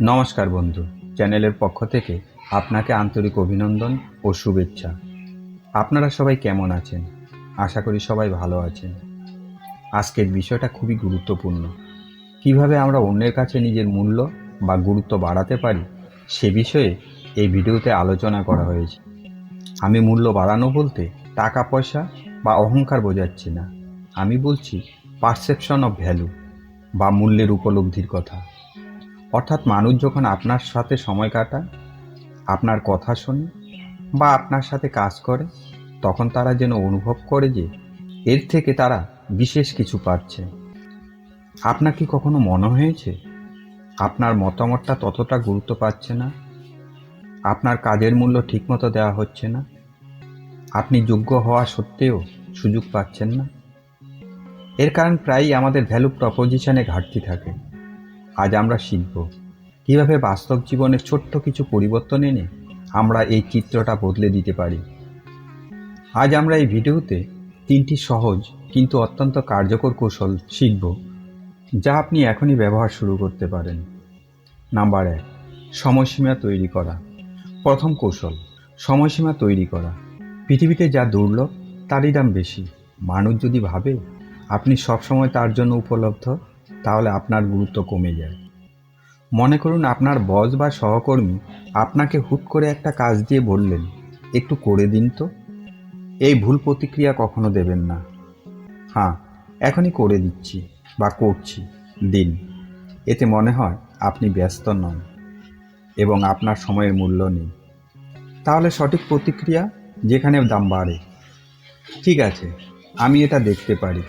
নমস্কার বন্ধু, চ্যানেলের পক্ষ থেকে আপনাকে আন্তরিক অভিনন্দন ও শুভেচ্ছা। আপনারা সবাই কেমন আছেন? আশা করি সবাই ভালো আছেন। আজকের বিষয়টা খুবই গুরুত্বপূর্ণ। কীভাবে আমরা অন্যের কাছে নিজের মূল্য বা গুরুত্ব বাড়াতে পারি, সে বিষয়ে এই ভিডিওতে আলোচনা করা হয়েছে। আমি মূল্য বাড়ানো বলতে টাকা, পয়সা বা অহংকার বোঝাচ্ছি না। আমি বলছি পারসেপশন অফ ভ্যালু বা মূল্যের উপলব্ধির কথা। অর্থাৎ মানুষ যখন আপনার সাথে সময় কাটায়, আপনার কথা শোনে বা আপনার সাথে কাজ করে, তখন তারা যেন অনুভব করে যে এর থেকে তারা বিশেষ কিছু পাচ্ছে। আপনার কি কখনো মনে হয়েছে, আপনার মতামতটা ততটা গুরুত্ব পাচ্ছে না? আপনার কাজের মূল্য ঠিকমতো দেওয়া হচ্ছে না? আপনি যোগ্য হওয়া সত্ত্বেও সুযোগ পাচ্ছেন না? এর কারণ প্রায়ই আমাদের ভ্যালু প্রপোজিশনে ঘাটতি থাকে। আজ আমরা শিখব। কীভাবে বাস্তব জীবনের ছোট্ট কিছু পরিবর্তন এনে আমরা এই চিত্রটা বদলে দিতে পারি। আজ আমরা এই ভিডিওতে তিনটি সহজ কিন্তু অত্যন্ত কার্যকর কৌশল শিখব, যা আপনি এখনই ব্যবহার শুরু করতে পারেন। নাম্বার এক, সময়সীমা তৈরি করা। প্রথম কৌশল, সময়সীমা তৈরি করা। পৃথিবীতে যা দুর্লভ, তারই দাম বেশি। মানুষ যদি ভাবে, আপনি সবসময় তার জন্য উপলব্ধ তাহলে আপনার গুরুত্ব কমে যায়। মনে করুন আপনার বস বা সহকর্মী আপনাকে হুট করে একটা কাজ দিয়ে বললেন, একটু করে দিন তো। এই ভুল প্রতিক্রিয়া কখনো দেবেন না। হ্যাঁ এখনই করে দিচ্ছি বা করছি, দিন। এতে মনে হয় আপনি ব্যস্ত নন এবং আপনার সময়ের মূল্য নেই। তাহলে সঠিক প্রতিক্রিয়া যেখানে দাম বাড়ে। ঠিক আছে, আমি এটা দেখতে পারি,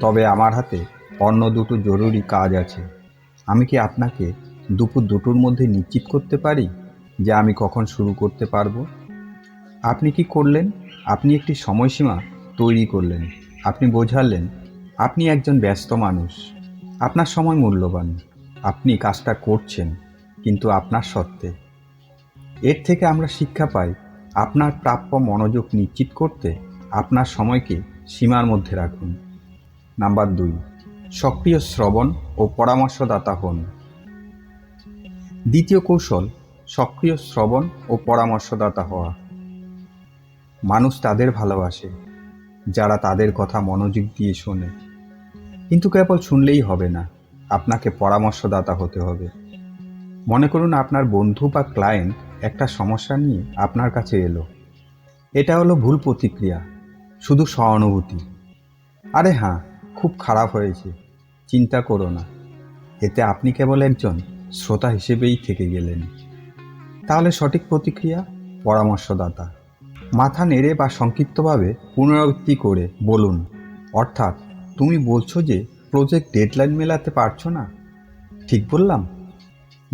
তবে আমার হাতে অন্য দুটো জরুরি কাজ আছে। আমি কি আপনাকে দুপুর দুটোর মধ্যে নিশ্চিত করতে পারি যে আমি কখন শুরু করতে পারব? আপনি কি করলেন? আপনি একটি সময়সীমা তৈরি করলেন। আপনি বোঝালেন, আপনি একজন ব্যস্ত মানুষ। আপনার সময় মূল্যবান। আপনি কাজটা করছেন, কিন্তু আপনার সত্ত্বে। এর থেকে আমরা শিক্ষা পাই, আপনার প্রাপ্য মনোযোগ নিশ্চিত করতে আপনার সময়কে সীমার মধ্যে রাখুন। নাম্বার দুই সক্রিয় শ্রবণ ও পরামর্শদাতা হন। দ্বিতীয় কৌশল, সক্রিয় শ্রবণ ও পরামর্শদাতা হওয়া। মানুষ তাদের ভালোবাসে, যারা তাদের কথা মনোযোগ দিয়ে শোনে। কিন্তু কেবল শুনলেই হবে না, আপনাকে পরামর্শদাতা হতে হবে। মনে করুন আপনার বন্ধু বা ক্লায়েন্ট একটা সমস্যা নিয়ে আপনার কাছে এলো। এটা হলো ভুল প্রতিক্রিয়া, শুধু সহানুভূতি। আরে হ্যাঁ খুব খারাপ হয়েছে। চিন্তা করো না। এতে আপনি কেবল একজন শ্রোতা হিসেবেই থেকে গেলেন। তাহলে সঠিক প্রতিক্রিয়া? পরামর্শদাতা। মাথা নেড়ে বা সংক্ষিপ্তভাবে পুনরাবৃত্তি করে বলুন, অর্থাৎ তুমি বলছো যে প্রজেক্ট ডেডলাইন মেলাতে পারছ না? ঠিক বললাম?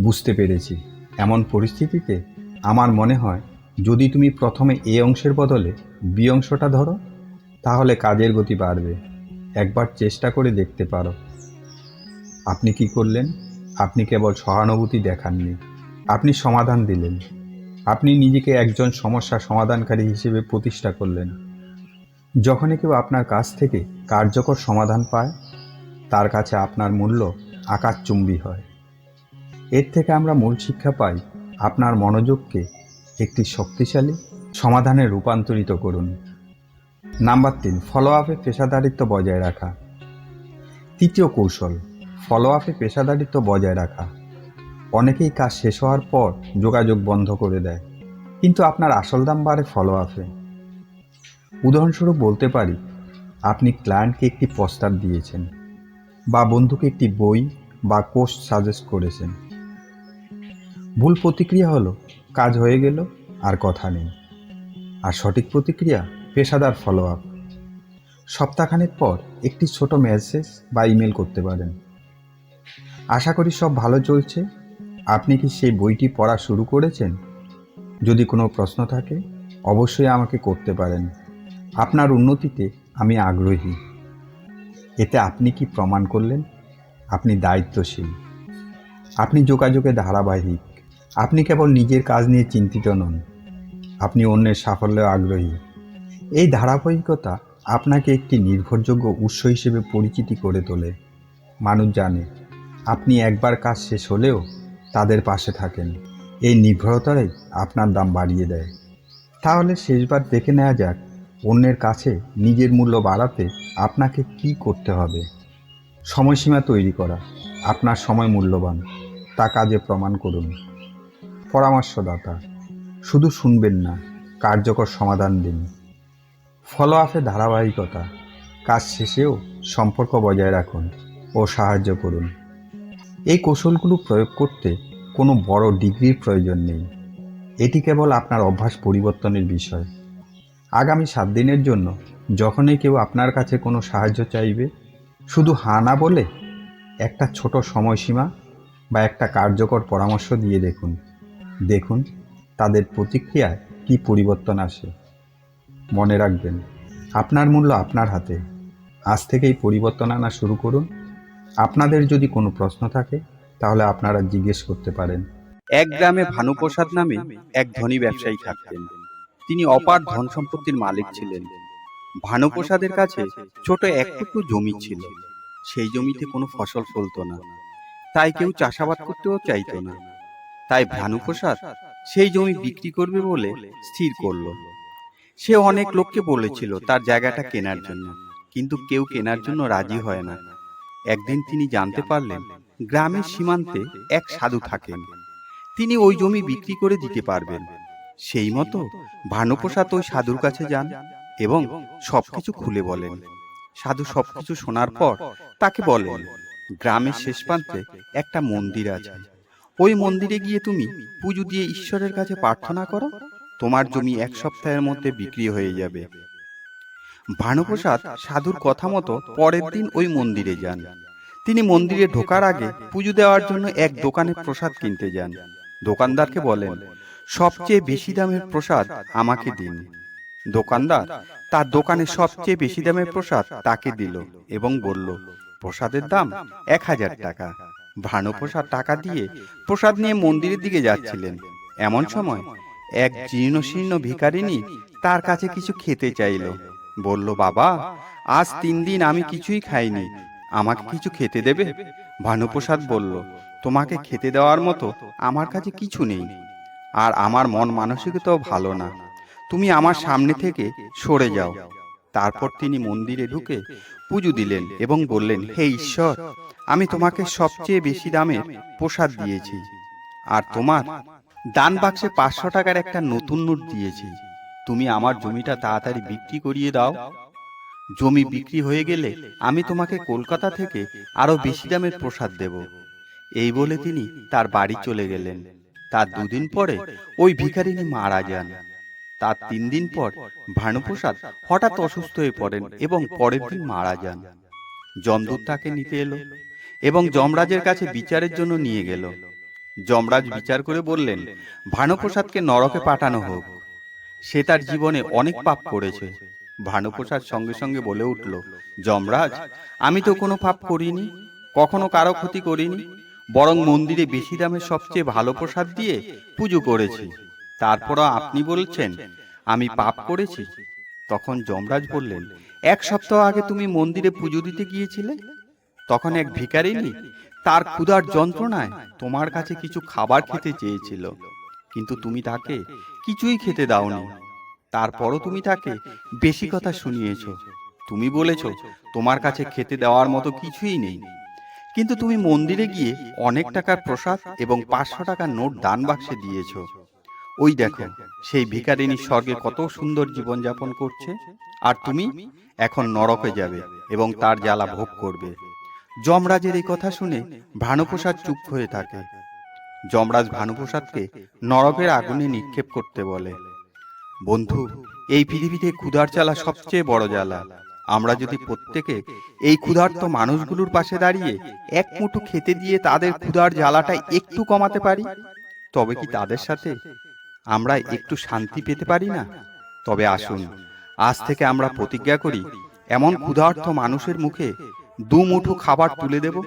বুঝতে পেরেছি। এমন পরিস্থিতিতে আমার মনে হয় যদি তুমি প্রথমে এ অংশের বদলে বি অংশটা ধরো, তাহলে কাজের গতি বাড়বে। একবার চেষ্টা করে দেখতে পারো। আপনি কি করলেন? আপনি কেবল সহানুভূতি দেখাননি। আপনি সমাধান দিলেন। আপনি নিজেকে একজন সমস্যা সমাধানকারী হিসেবে প্রতিষ্ঠা করলেন। যখনই কেউ আপনার কাছ থেকে কার্যকর সমাধান পায়, তার কাছে আপনার মূল্য আকাশচুম্বী হয়। এর থেকে আমরা মূল শিক্ষা পাই, আপনার মনোযোগকে একটি শক্তিশালী সমাধানে রূপান্তরিত করুন। নাম্বার তিন ফলো আপে পেশাদারিত্ব বজায় রাখা। তৃতীয় কৌশল ফলো আপে পেশাদারিত্ব বজায় রাখা। অনেকেই কাজ শেষ হওয়ার পর যোগাযোগ বন্ধ করে দেয়, কিন্তু আপনার আসল দাম বাড়ে ফলো আপে উদাহরণস্বরূপ বলতে পারি, আপনি ক্লায়েন্টকে একটি প্রস্তাব দিয়েছেন, বা বন্ধুকে একটি বই বা কোর্স সাজেস্ট করেছেন। ভুল প্রতিক্রিয়া হলো, কাজ হয়ে গেল, আর কথা নেই। আর সঠিক প্রতিক্রিয়া? পেশাদার ফলো আপ সপ্তাহখানেক পর একটি ছোট মেসেজ বা ইমেল করতে পারেন। আশা করি সব ভালো চলছে। আপনি কি সেই বইটি পড়া শুরু করেছেন? যদি কোনো প্রশ্ন থাকে, অবশ্যই আমাকে করতে পারেন। আপনার উন্নতিতে আমি আগ্রহী। এতে আপনি কি প্রমাণ করলেন? আপনি দায়িত্বশীল। আপনি যোগাযোগে ধারাবাহিক। আপনি কেবল নিজের কাজ নিয়ে চিন্তিত নন। আপনি অন্যের সাফল্যে আগ্রহী। এই ধারাবাহিকতা আপনাকে একটি নির্ভরযোগ্য উৎস হিসেবে পরিচিতি করে তোলে। মানুষ জানে, আপনি একবার কাজ শেষ হলেও তাদের পাশে থাকেন। এই নির্ভরতাই আপনার দাম বাড়িয়ে দেয়। তাহলে শেষবার দেখে নেওয়া যাক, অন্যের কাছে নিজের মূল্য বাড়াতে আপনাকে কি করতে হবে। সময়সীমা তৈরি করা, আপনার সময় মূল্যবান, তা কাজে প্রমাণ করুন। পরামর্শদাতা, শুধু শুনবেন না, কার্যকর সমাধান দিন। ফলো আপে ধারাবাহিকতা। কাজ শেষেও সম্পর্ক বজায় রাখুন ও সাহায্য করুন। এই কৌশলগুলো প্রয়োগ করতে কোনো বড় ডিগ্রির প্রয়োজন নেই। এটি কেবল আপনার অভ্যাস পরিবর্তনের বিষয়। আগামী সাত দিনের জন্য যখনই কেউ আপনার কাছে কোনো সাহায্য চাইবে, শুধু হা না বলে একটা ছোট সময়সীমা বা একটা কার্যকর পরামর্শ দিয়ে দেখুন। দেখুন তাদের প্রতিক্রিয়ায় কী পরিবর্তন আসে। মনে রাখবেন, আপনার মূল্য আপনার হাতে। আজ থেকেই পরিবর্তন আনা শুরু করুন। আপনাদের যদি কোনো প্রশ্ন থাকে, তাহলে আপনারা জিজ্ঞেস করতে পারেন। এক গ্রামে ভানুপ্রসাদ নামে এক ধনী ব্যবসায়ী থাকতেন। তিনি অপার ধন সম্পত্তির মালিক ছিলেন। ভানুপ্রসাদের কাছে ছোট এক টুকরো জমি ছিল। সেই জমিতে কোনো ফসল ফলতো না। তাই কেউ চাষাবাদ করতেও চাইতো না। তাই ভানুপ্রসাদ সেই জমি বিক্রি করবে বলে স্থির করল। সে অনেক লোককে বলেছিল তার জায়গাটা কেনার জন্য, কিন্তু কেউ কেনার জন্য রাজি হয় না। একদিন তিনি জানতে পারলেন, গ্রামের সীমান্তে এক সাধু থাকেন। তিনি ওই জমি বিক্রি করে দিতে পারবেন। সেই মতো ভানুপ্রসাদ ওই সাধুর কাছে যান এবং সবকিছু খুলে বলেন। সাধু সবকিছু শোনার পর তাকে বলেন গ্রামের শেষ প্রান্তে একটা মন্দির আছে। ওই মন্দিরে গিয়ে তুমি পুজো দিয়ে ঈশ্বরের কাছে প্রার্থনা করো তোমার জমি এক সপ্তাহের মধ্যে বিক্রি হয়ে যাবে। ভানুপ্রসাদ সাধুর কথা মতো পরের দিন ওই মন্দিরে যান। তিনি মন্দিরে ঢোকার আগে পুজো দেওয়ার জন্য এক দোকানে প্রসাদ কিনতে যান। দোকানদারকে বলেন, সবচেয়ে বেশি দামের প্রসাদ আমাকে দিন। দোকানদার তার দোকানে সবচেয়ে বেশি দামের প্রসাদ তাকে দিল এবং বলল, প্রসাদের দাম এক হাজার টাকা। ভানুপ্রসাদ টাকা দিয়ে প্রসাদ নিয়ে মন্দিরের দিকে যাচ্ছিলেন। এমন সময় এক জীর্ণ শীর্ণ ভিকারিনী তার কাছে কিছু খেতে চাইল। বলল, বাবা, আজ তিন দিন আমি কিছুই খাইনি। আমাকে কিছু খেতে দেবে? ভানুপ্রসাদ বলল, তোমাকে খেতে দেওয়ার মতো আমার কাছে কিছু নেই। আর আমার মন মানসিকতাও ভালো না। তুমি আমার সামনে থেকে সরে যাও। তারপর তিনি মন্দিরে ঢুকে পুজো দিলেন এবং বললেন, হে ঈশ্বর, আমি তোমাকে সবচেয়ে বেশি দামের প্রসাদ দিয়েছি। আর তোমার দান বাক্সে পাঁচশো টাকার একটা নতুন নোট দিয়েছি। তুমি আমার জমিটা তাড়াতাড়ি বিক্রি করিয়ে দাও। জমি বিক্রি হয়ে গেলে আমি তোমাকে কলকাতা থেকে আরও বেশি দামের প্রসাদ দেব। এই বলে তিনি তার বাড়ি চলে গেলেন। তার দুদিন পরে ওই ভিখারিনী মারা যান। তার তিন দিন পর ভানুপ্রসাদ হঠাৎ অসুস্থ হয়ে পড়েন এবং পরের দিন মারা যান। যমদূত তাকে নিতে এলো এবং যমরাজের কাছে বিচারের জন্য নিয়ে গেল। যমরাজ বিচার করে বললেন ভানুপ্রসাদকে নরকে পাঠানো হোক। সে তার জীবনে অনেক পাপ করেছে। ভানুপ্রসাদ সঙ্গে সঙ্গে বলে উঠল যমরাজ আমি তো কোনো পাপ করিনি কখনো কারও ক্ষতি করিনি বরং মন্দিরে বেশি দামে সবচেয়ে ভালো প্রসাদ দিয়ে পুজো করেছি। তারপরও আপনি বলছেন আমি পাপ করেছি। তখন যমরাজ বললেন এক সপ্তাহ আগে তুমি মন্দিরে পুজো দিতে গিয়েছিলে? তখন এক ভিখারিনী তার ক্ষুধার যন্ত্রণায় তোমার কাছে কিছু খাবার খেতে চেয়েছিল কিন্তু তুমি তাকে কিছুই খেতে দাওনি। তারপরও তুমি তাকে বেশি কথা শুনিয়েছ। তুমি বলেছ তোমার কাছে খেতে দেওয়ার মতো কিছুই নেই। কিন্তু তুমি মন্দিরে গিয়ে অনেক টাকার প্রসাদ এবং পাঁচশো টাকার নোট দান বাক্সে দিয়েছ। ওই দেখো সেই ভিখারিনী স্বর্গে কত সুন্দর জীবনযাপন করছে আর তুমি এখন নরকে যাবে এবং তার জ্বালা ভোগ করবে যমরাজের এই কথা শুনে ভানুপ্রসাদ চুপ হয়ে থাকে। যমরাজ ভানুপ্রসাদকে নরকের আগুনে নিক্ষেপ করতে বলে, বন্ধু, এই পৃথিবীতে ক্ষুধার জ্বালা সবচেয়ে বড় জ্বালা। আমরা যদি প্রত্যেকে এই ক্ষুধার্ত মানুষগুলোর পাশে দাঁড়িয়ে এক মুঠো খেতে দিয়ে তাদের ক্ষুধার জ্বালাটা একটু কমাতে পারি? তবে কি তাদের সাথে আমরা একটু শান্তি পেতে পারি না? তবে আসুন, আজ থেকে আমরা প্রতিজ্ঞা করি, এমন ক্ষুধার্ত মানুষের মুখে দু মুঠো খাবার তুলে দেব।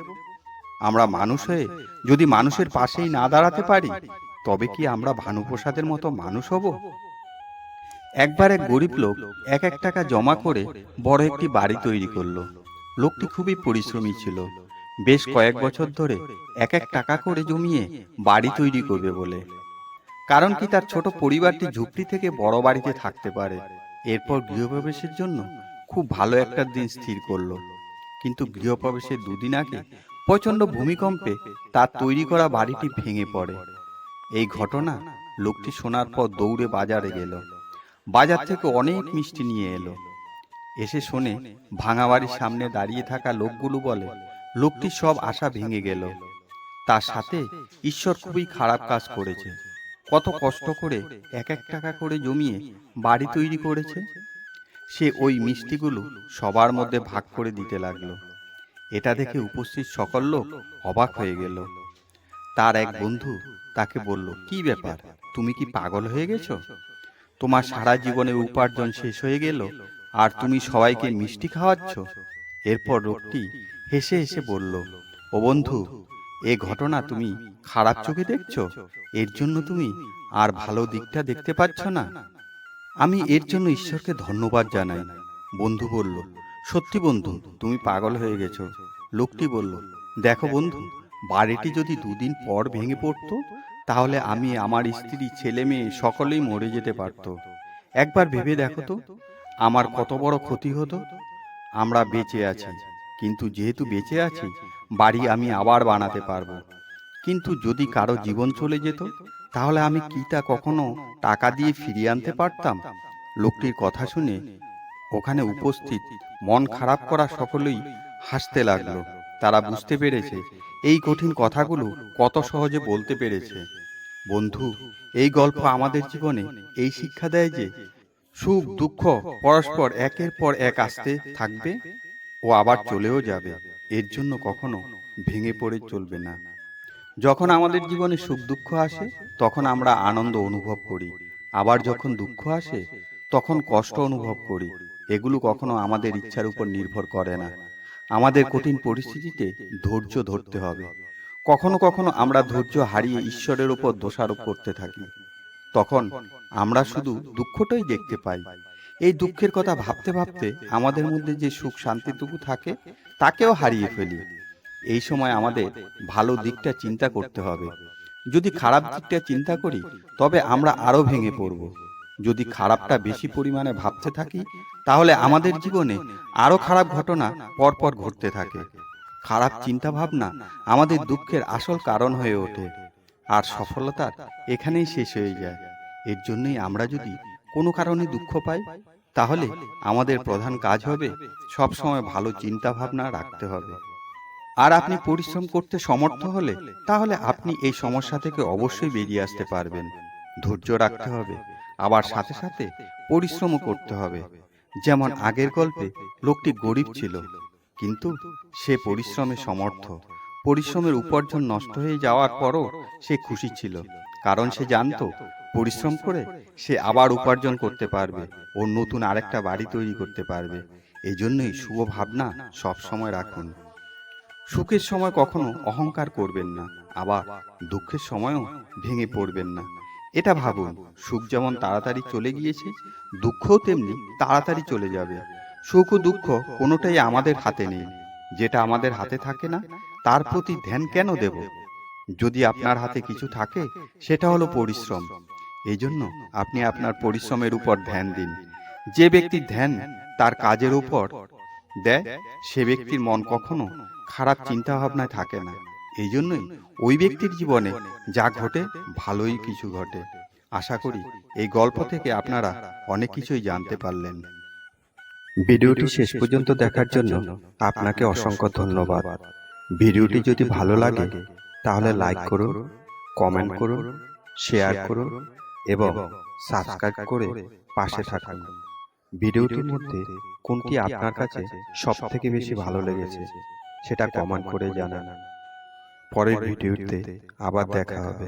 আমরা মানুষ হয়ে যদি মানুষের পাশেই না দাঁড়াতে পারি, তবে কি আমরা ভানুপ্রসাদের মতো মানুষ হব? একবার এক গরিব লোক এক এক টাকা জমা করে বড় একটি বাড়ি তৈরি করল। লোকটি খুবই পরিশ্রমী ছিল। বেশ কয়েক বছর ধরে এক এক টাকা করে জমিয়ে বাড়ি তৈরি করবে বলে। কারণ কি তার ছোট পরিবারটি ঝুপড়ি থেকে বড় বাড়িতে থাকতে পারে। এরপর গৃহপ্রবেশের জন্য খুব ভালো একটা দিন স্থির করল। কিন্তু গৃহপ্রবেশের দুদিন আগে প্রচণ্ড ভূমিকম্পে তার তৈরি করা বাড়িটি ভেঙে পড়ে। এই ঘটনা লোকটি শোনার পর দৌড়ে বাজারে গেল। বাজার থেকে অনেক মিষ্টি নিয়ে এলো। এসে শোনে ভাঙা বাড়ির সামনে দাঁড়িয়ে থাকা লোকগুলো বলে লোকটির সব আশা ভেঙে গেল। তার সাথে ঈশ্বর খুবই খারাপ কাজ করেছে। কত কষ্ট করে এক এক টাকা করে জমিয়ে বাড়ি তৈরি করেছে। সে ওই মিষ্টিগুলো সবার মধ্যে ভাগ করে দিতে লাগল। এটা দেখে উপস্থিত সকল লোক অবাক হয়ে গেল। তার এক বন্ধু তাকে বলল, কি ব্যাপার? তুমি কি পাগল হয়ে গেছো? তোমার সারা জীবনের উপার্জন শেষ হয়ে গেল আর তুমি সবাইকে মিষ্টি খাওয়াচ্ছ? এরপর লোকটি হেসে হেসে বলল, ও বন্ধু, এ ঘটনা তুমি খারাপ চোখে দেখছ? এর জন্য তুমি আর ভালো দিকটা দেখতে পাচ্ছ না? আমি এর জন্য ঈশ্বরকে ধন্যবাদ জানাই। বন্ধু বলল, সত্যি বন্ধু, তুমি পাগল হয়ে গেছো। লোকটি বলল, দেখো বন্ধু, বাড়িটি যদি দুদিন পর ভেঙে পড়তো, তাহলে আমি আমার স্ত্রী, ছেলে মেয়ে সকলেই মরে যেতে পারতো। একবার ভেবে দেখো তো, আমার কত বড় ক্ষতি হতো। আমরা বেঁচে আছি, কিন্তু যেহেতু বেঁচে আছি, বাড়ি আমি আবার বানাতে পারব। কিন্তু যদি কারও জীবন চলে যেত তাহলে আমি কি তা কখনো টাকা দিয়ে ফিরিয়ে আনতে পারতাম? লোকটির কথা শুনে ওখানে উপস্থিত মন খারাপ করা সকলেই হাসতে লাগল। তারা বুঝতে পেরেছে এই কঠিন কথাগুলো কত সহজে বলতে পেরেছে। বন্ধু, এই গল্প আমাদের জীবনে এই শিক্ষা দেয় যে সুখ, দুঃখ পরস্পর একের পর এক আসতে থাকবে ও আবার চলেও যাবে। এর জন্য কখনো ভেঙে পড়ে চলবে না। যখন আমাদের জীবনে সুখ দুঃখ আসে, তখন আমরা আনন্দ অনুভব করি। আবার যখন দুঃখ আসে, তখন কষ্ট অনুভব করি। এগুলো কখনো আমাদের ইচ্ছার উপর নির্ভর করে না। আমাদের কঠিন পরিস্থিতিতে ধৈর্য ধরতে হবে। কখনো কখনো আমরা ধৈর্য হারিয়ে ঈশ্বরের উপর দোষারোপ করতে থাকি। তখন আমরা শুধু দুঃখটাই দেখতে পাই। এই দুঃখের কথা ভাবতে ভাবতে আমাদের মধ্যে যে সুখ শান্তিটুকু থাকে, তাকেও হারিয়ে ফেলি। এই সময় আমাদের ভালো দিকটা চিন্তা করতে হবে। যদি খারাপ দিকটা চিন্তা করি, তবে আমরা আরও ভেঙে পড়ব। যদি খারাপটা বেশি পরিমাণে ভাবতে থাকি, তাহলে আমাদের জীবনে আরও খারাপ ঘটনা পরপর ঘটতে থাকে। খারাপ চিন্তা ভাবনা আমাদের দুঃখের আসল কারণ হয়ে ওঠে, আর সফলতার এখানেই শেষ হয়ে যায়। এর জন্যই আমরা যদি কোনো কারণে দুঃখ পাই, তাহলে আমাদের প্রধান কাজ হবে সবসময় ভালো চিন্তা ভাবনা রাখতে হবে। আর আপনি পরিশ্রম করতে সমর্থ হলে, তাহলে আপনি এই সমস্যা থেকে অবশ্যই বেরিয়ে আসতে পারবেন। ধৈর্য রাখতে হবে। আবার সাথে সাথে পরিশ্রমও করতে হবে। যেমন আগের গল্পে লোকটি গরিব ছিল, কিন্তু সে পরিশ্রমে সমর্থ। পরিশ্রমের উপার্জন নষ্ট হয়ে যাওয়ার পরও সে খুশি ছিল, কারণ সে জানতো পরিশ্রম করে সে আবার উপার্জন করতে পারবে ও নতুন আরেকটা বাড়ি তৈরি করতে পারবে। এই জন্যই শুভ ভাবনা সবসময় রাখুন। সুখের সময় কখনো অহংকার করবেন না, আবার দুঃখের সময়ও ভেঙে পড়বেন না। এটা ভাবুন, সুখ যেমন তাড়াতাড়ি চলে গিয়েছে, দুঃখও তেমনি তাড়াতাড়ি চলে যাবে। সুখ ও দুঃখ কোনোটাই আমাদের হাতে নেই। যেটা আমাদের হাতে থাকে না, তার প্রতি ধ্যান কেন দেব? যদি আপনার হাতে কিছু থাকে, সেটা হলো পরিশ্রম। এই জন্য আপনি আপনার পরিশ্রমের উপর ধ্যান দিন। যে ব্যক্তি ধ্যান, তার কাজের উপর দেয়, সে ব্যক্তির মন কখনো খারাপ চিন্তা ভাবনায় থাকে না। এই জন্যই ওই ব্যক্তির জীবনে যা ঘটে ভালোই কিছু ঘটে। আশা করি এই গল্প থেকে আপনারা অনেক কিছুই জানতে পারলেন। ভিডিওটি শেষ পর্যন্ত দেখার জন্য আপনাকে অসংখ্য ধন্যবাদ। ভিডিওটি যদি ভালো লাগে তাহলে লাইক করুন কমেন্ট করুন শেয়ার করুন এবং সাবস্ক্রাইব করে পাশে থাকুন। ভিডিওটির মধ্যে কোনটি আপনার কাছে সব থেকে বেশি ভালো লেগেছে? সেটা কমেন্ট করে জানান। পরের ভিডিওতে আবার দেখা হবে।